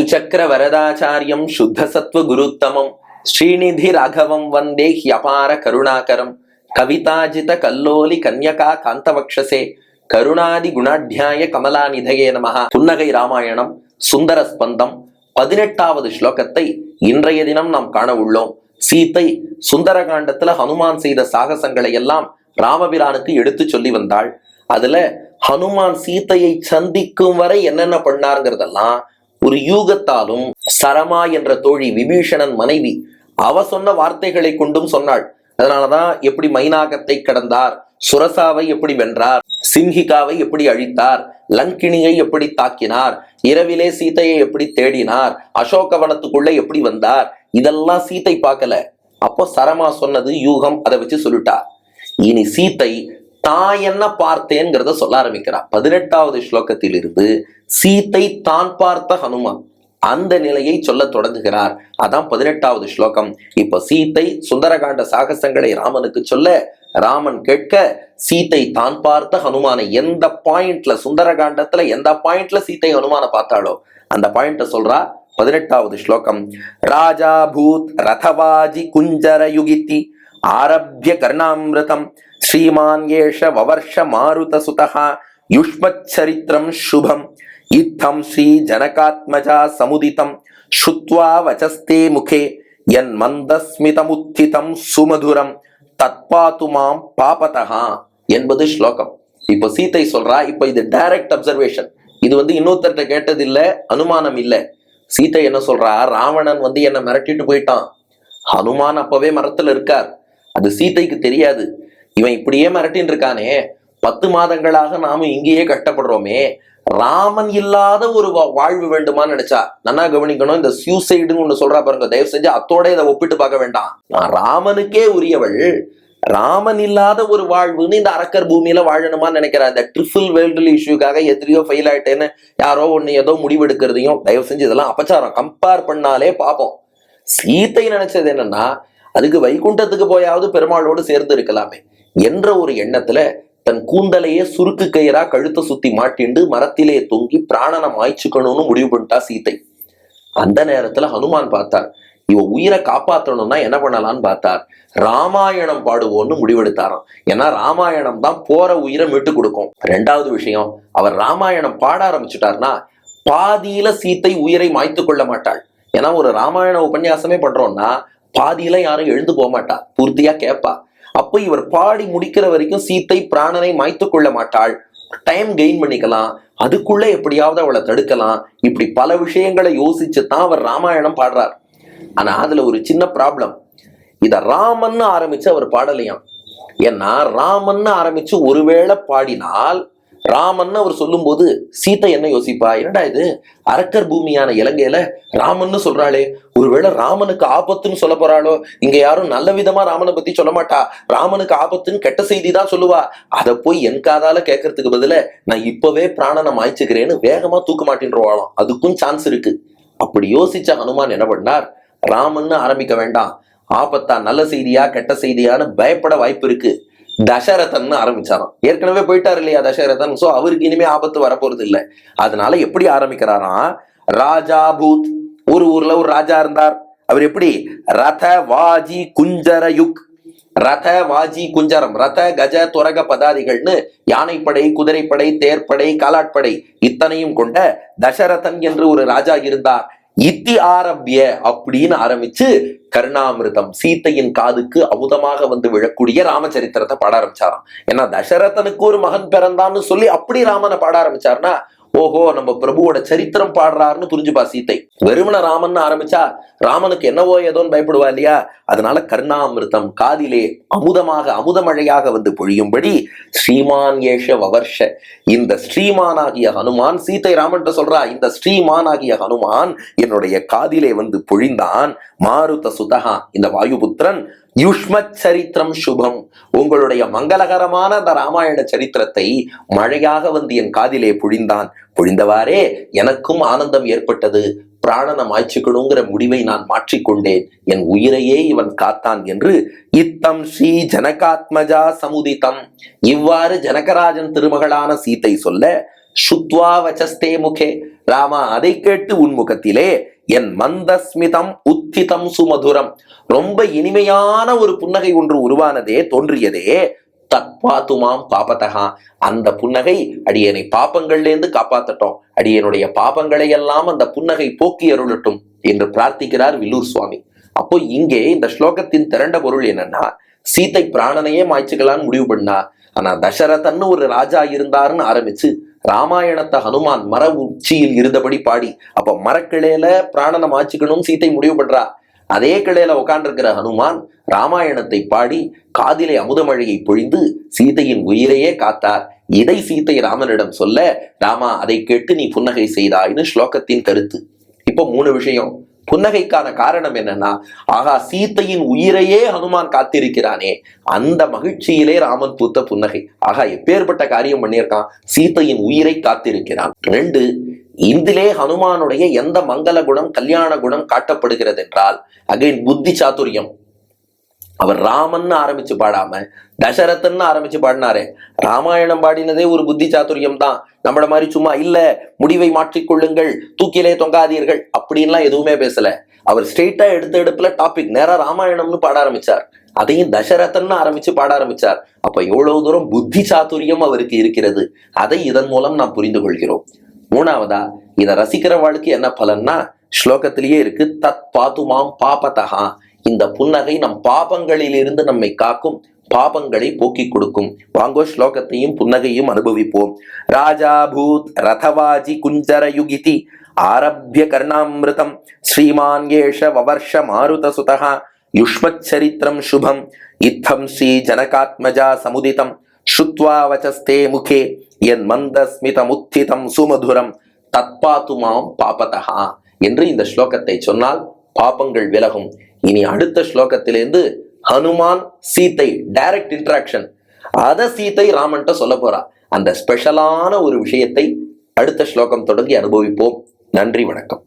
சுச்சக்கர வரதாச்சாரியம் சுத்த சத்வ குருத்தமம். ஸ்ரீநிதி ராகவம் வந்தே ஹியபார கருணாகரம். கவிதாஜித கல்லோலி கன்யகா காந்தவக்ஷசே. கருணாதி குணாத்தியாய கமலாநிதயே நமஹ. புன்னகை ராமாயணம் சுந்தர ஸ்பந்தம் பதினெட்டாவது ஸ்லோகத்தை இன்றைய தினம் நாம் காண உள்ளோம். சீத்தை சுந்தரகாண்டத்துல ஹனுமான் செய்த சாகசங்களை எல்லாம் ராமபிரானுக்கு எடுத்து சொல்லி வந்தாள். அதுல ஹனுமான் சீத்தையை சந்திக்கும் வரை என்னென்ன பண்ணாருங்கிறதெல்லாம் ஒரு யூகத்தாலும் சரமா என்ற தோழி விபீஷணன் மனைவி அவ சொன்ன வார்த்தைகளை கொண்டும் சொன்னாள். அதனாலதான் எப்படி மைனாகத்தை கடந்தார் சுரசாவை எப்படி வென்றார் சிம்ஹிகாவை எப்படி அழித்தார் லங்கிணியை எப்படி தாக்கினார் இரவிலே சீதையை எப்படி தேடினார் அசோகவனத்துக்குள்ள எப்படி வந்தார் இதெல்லாம் சீத்தை பார்க்கல. அப்போ சரமா சொன்னது யூகம் அதை வச்சு சொல்லிட்டா. இனி சீத்தை தான் என்ன பார்த்தேங்கிறத சொல்ல ஆரம்பிக்கிறார் பதினெட்டாவது ஸ்லோகத்திலிருந்து சீத்தை தான் பார்த்த ஹனுமான் அந்த நிலையை சொல்ல தொடங்குகிறார். அதான் பதினெட்டாவது ஸ்லோகம். இப்ப சீத்தை சுந்தரகாண்ட சாகசங்களை ராமனுக்கு சொல்ல ராமன் கேட்க சீத்தை தான் பார்த்த ஹனுமானை எந்த பாயிண்ட்ல சுந்தரகாண்டத்துல எந்த பாயிண்ட்ல சீத்தை ஹனுமான பார்த்தாளோ அந்த பாயிண்ட சொல்றா பதினெட்டாவது ஸ்லோகம். ராஜா பூத் ரதவாஜி குஞ்சர யுகித்தி ஆரப்ய கர்ணாமிரதம் ஸ்ரீமான்யேஷ வவர்ஷ மாருத சுதா யுஷ்மச்சரித்திரம் சுபம். இத்தம் ஸ்ரீ ஜனகாத்மஜா சமுதிதம். ஸ்ருத்வா வச்சஸ்தே முகே. என் மந்தஸ்மிதமுத்திதம் சுமதுரம். தத்பாத்து மாம் பாபதகா என்பது ஸ்லோகம். இப்போ சீத்தை சொல்றா இப்போ இது டைரக்ட் அப்சர்வேஷன் இது வந்து இன்னொருத்தர்கிட்ட கேட்டது இல்லை அனுமானம் இல்லை. சீத்தை என்ன சொல்றா ராவணன் வந்து என்னை மிரட்டிட்டு போயிட்டான். ஹனுமான் அப்பவே மரத்துல இருக்கார். அது சீதைக்கு தெரியாது. இவன் இப்படியே மிரட்டின்னு இருக்கானே பத்து மாதங்களாக நாம இங்கேயே கஷ்டப்படுறோமே. ராமன் இல்லாத ஒரு வா- வாழ்வு வேண்டுமான்னு நினைச்சா? நன்னா கவனிக்கணும் இந்த சியூசைடுன்னு ஒண்ணு சொல்றா பாருங்க. தயவு செஞ்சு அத்தோட இதை ஒப்பிட்டு பார்க்க வேண்டாம். நான் ராமனுக்கே உரியவள். ராமன் இல்லாத ஒரு வாழ்வுன்னு இந்த அரக்கர் பூமியில வாழணுமா நினைக்கிறா? இந்த ட்ரிபிள் வேர்ல்டு இஷ்யூக்காக எதிரியோ ஃபெயில் ஆயிட்டேன்னு யாரோ ஒண்ணு ஏதோ முடிவெடுக்கிறதையும் தயவு செஞ்சு இதெல்லாம் அபச்சாரம். கம்பேர் பண்ணாலே பார்ப்போம் சீத்தை நினைச்சது என்னன்னா அதுக்கு வைகுண்டத்துக்கு போயாவது பெருமாளோடு சேர்ந்து இருக்கலாமே. என்ற ஒரு எண்ணத்துல தன் கூந்தலையே சுருக்கு கயிறா கழுத்தை சுத்தி மாட்டிண்டு மரத்திலே தொங்கி பிராணனை மாய்ச்சுக்கணும்னு முடிவு பண்ணிட்டா சீத்தை. அந்த நேரத்துல ஹனுமான் பார்த்தார். இவ உயிரை காப்பாத்தணும்னா என்ன பண்ணலாம்னு பார்த்தார். ராமாயணம் பாடுவோன்னு முடிவெடுத்தாராம். ஏன்னா ராமாயணம் தான் போற உயிரை மீட்டு கொடுக்கும். ரெண்டாவது விஷயம் அவர் ராமாயணம் பாட ஆரம்பிச்சுட்டார்னா பாதியில சீத்தை உயிரை மாய்த்து கொள்ள மாட்டாள். ஏன்னா ஒரு ராமாயண உபன்யாசமே பண்றோம்னா பாதியில யாரும் எழுந்து போக மாட்டா. பூர்த்தியா கேட்பா அப்போ இவர் பாடி முடிக்கிற வரைக்கும் சீத்தை பிராணனை மாய்த்து கொள்ள மாட்டாள். டைம் கெயின் பண்ணிக்கலாம். அதுக்குள்ள எப்படியாவது அவளை தடுக்கலாம். இப்படி பல விஷயங்களை யோசிச்சு தான் அவர் ராமாயணம் பாடுறார். ஆனா அதுல ஒரு சின்ன ப்ராப்ளம் இத ராமன்னு ஆரம்பிச்சு அவர் பாடலையாம். ஏன்னா ராமன்னு ஆரம்பிச்சு ஒருவேளை பாடினால் ராமன்னு அவர் சொல்லும்போது சீத்தை என்ன யோசிப்பா? என்னடா இது? அரக்கர் பூமியான இலங்கையில ராமன்னு சொல்றாளே. ஒருவேளை ராமனுக்கு ஆபத்துன்னு சொல்ல போறாளோ? இங்க யாரும் நல்ல விதமா ராமனை பத்தி சொல்ல மாட்டா. ராமனுக்கு ஆபத்துன்னு கெட்ட செய்தி தான் சொல்லுவா. அதை போய் என் காதால கேட்கறதுக்கு பதில நான் இப்பவே பிராணனை மாய்ச்சுக்கிறேன்னு வேகமா தூக்க மாட்டேன்றவாளாம். அதுக்கும் சான்ஸ் இருக்கு. அப்படி யோசிச்ச ஹனுமான் என்ன பண்ணார்? ராமன்னு ஆரம்பிக்க வேண்டாம். ஆபத்தா நல்ல செய்தியா கெட்ட செய்தியான்னு பயப்பட வாய்ப்பு இருக்கு. தசரதன் ஆரம்பிச்சாராம். ஏற்கனவே போயிட்டார் இல்லையா தசரதன்? சோ அவருக்கு இனிமே ஆபத்து வரப்போறது இல்லை. அதனால எப்படி ஆரம்பிக்கிறாராம் ராஜா பூத் ஒரு ஊர்ல ஒரு ராஜா இருந்தார். அவர் எப்படி? ரத வாஜி குஞ்சர யுக். ரத வாஜி குஞ்சரம். ரத கஜ துரக பதாதிகள்னு யானைப்படை குதிரைப்படை தேர்ப்படை காலாட்படை இத்தனையும் கொண்ட தசரதன் என்று ஒரு ராஜா இருந்தார். இத்தி ஆரம்பிய அப்படின்னு ஆரம்பிச்சு கருணாமிர்தம் சீத்தையின் காதுக்கு அமுதமாக வந்து விழக்கூடிய ராமச்சரித்திரத்தை பாட ஆரம்பிச்சாராம். ஏன்னா தசரதனுக்கு ஒரு மகன் பிறந்தான்னு சொல்லி அப்படி ராமனை பாட ஆரம்பிச்சாருன்னா ஓஹோ நம்ம பிரபுவோட சரித்திரம் பாடுறாருன்னு புரிஞ்சுப்பா சீத்தை. வெறுமன ராமன் ஆரம்பிச்சா ராமனுக்கு என்னவோ ஏதோன்னு பயப்படுவா இல்லையா? அதனால கருணாமிர்தம் காதிலே அமுதமாக அமுதமழையாக வந்து பொழியும்படி ஸ்ரீமான் ஏஷ வவர்ஷ இந்த ஸ்ரீமானாகிய ஹனுமான் சீத்தை ராமன் சொல்றா இந்த ஸ்ரீமானாகிய ஹனுமான் என்னுடைய காதிலே வந்து பொழிந்தான். மாருத சுதகா இந்த வாயுபுத்திரன் யுஷ்மத் சரித்திரம் சுபம். உங்களுடைய மங்களகரமான அந்த ராமாயண சரித்திரத்தை மழையாக வந்து என் காதிலே பொழிந்தான். பொழிந்தவாறே எனக்கும் ஆனந்தம் ஏற்பட்டது. பிராணனை மாய்ச்சிக்கணுங்கிற முடிவை நான் மாற்றிக்கொண்டேன். என் உயிரையே இவன் காத்தான் என்று இத்தம் ஸ்ரீ ஜனகாத்மஜா சமுதிதம். இவ்வாறு ஜனகராஜன் திருமகளான சீத்தை சொல்ல சுத்வா வச்சஸ்தே முகே ராமா அதை கேட்டு உன் முகத்திலே என் மந்தஸ்மிதம் உத்திதம் சுமதுரம். ரொம்ப இனிமையான ஒரு புன்னகை ஒன்று உருவானதே தோன்றியதே தத்வாத்துமாம் பாபத்தகா அந்த புன்னகை அடியனை பாப்பங்கள்லேருந்து காப்பாத்தட்டும். அடியனுடைய பாபங்களை எல்லாம் அந்த புன்னகை போக்கி அருளட்டும் என்று பிரார்த்திக்கிறார் வில்லூர் சுவாமி. அப்போ இங்கே இந்த ஸ்லோகத்தின் திரண்ட பொருள் என்னன்னா சீத்தை பிராணனையே மாய்ச்சிக்கலான்னு முடிவு பண்ணா ஆனா தசரதன்னு ஒரு ராஜா இருந்தாருன்னு ஆரம்பிச்சு ராமாயணத்தை ஹனுமான் மர உச்சியில் இருந்தபடி பாடி அப்ப மரக்கிளையில பிராணனை ஆச்சுக்கணும் சீத்தை முடிவு பண்றா. அதே கிளையில உட்காண்டிருக்கிற ஹனுமான் ராமாயணத்தை பாடி காதிலே அமுதமழையை பொழிந்து சீதையின் உயிரையே காத்தார். இதை சீத்தை ராமனிடம் சொல்ல ராமா அதை கேட்டு நீ புன்னகை செய்தாய்னு ஸ்லோகத்தின் கருத்து. இப்போ மூணு விஷயம். புன்னகைக்கான காரணம் என்னன்னா ஆகா சீத்தையின் உயிரையே ஹனுமான் காத்திருக்கிறானே. அந்த மகிழ்ச்சியிலே ராமன் பூத்த புன்னகை. ஆகா எப்பேற்பட்ட காரியம் பண்ணியிருக்கான்? சீத்தையின் உயிரை காத்திருக்கிறான். ரெண்டு இதிலே ஹனுமானுடைய எந்த மங்கள குணம் கல்யாண குணம் காட்டப்படுகிறது என்றால் அகைன் புத்தி சாத்துரியம் அவர் ராமன் ஆரம்பிச்சு பாடாம தசரதன் ஆரம்பிச்சு பாடினாரே. ராமாயணம் பாடினதே ஒரு புத்தி சாத்துரியம் தான். நம்மள மாதிரி சும்மா இல்ல முடிவை மாற்றிக்கொள்ளுங்கள் தூக்கிலே தொங்காதீர்கள் அப்படின்லாம் எதுவுமே பேசல. அவர் ஸ்ட்ரெயிட்டா எடுத்த எடுப்புல டாபிக் நேரா ராமாயணம்னு பாட ஆரம்பிச்சார். அதையும் தசரதன் ஆரம்பிச்சு பாட ஆரம்பிச்சார். அப்ப எவ்வளவு தூரம் புத்தி சாத்துரியம் அவருக்கு இருக்கிறது அதை இதன் மூலம் நாம் புரிந்து கொள்கிறோம். மூணாவதா இதை ரசிக்கிறவாளுக்கு என்ன பலன்னா ஸ்லோகத்திலேயே இருக்கு தத் பாத்துமாம் பாபதகா இந்த புன்னகை நம் பாபங்களில் இருந்து நம்மை காக்கும் பாபங்களை போக்கிக் கொடுக்கும். வாங்கோ ஸ்லோகத்தையும் புன்னகையும் அனுபவிப்போம். ராஜா பூத் ரதவாஜி குஞ்சர யுகிதி ஆரம்பிய கர்ணாமிருதம். ஸ்ரீமான் ஏஷ வவர்ஷ மாருத சுதா யுஷ்மச்சரித்திரம் சுபம். இத்தம் ஸ்ரீ ஜனகாத்மஜா சமுதிதம். ஸ்ருத்வா வச்சஸ்தே முகே. என் மந்தஸ்மிதமுத்திதம் சுமதுரம். தத்பாத்துமாம் பாபதகா என்று இந்த ஸ்லோகத்தை சொன்னால் பாபங்கள் விலகும். இனி அடுத்த ஸ்லோகத்திலிருந்து ஹனுமான் சீத்தை டைரக்ட் இன்டராக்ஷன் அத சீத்தை ராமன்ட்ட சொல்ல போறா. அந்த ஸ்பெஷலான ஒரு விஷயத்தை அடுத்த ஸ்லோகம் தொடங்கி அனுபவிப்போம். நன்றி வணக்கம்.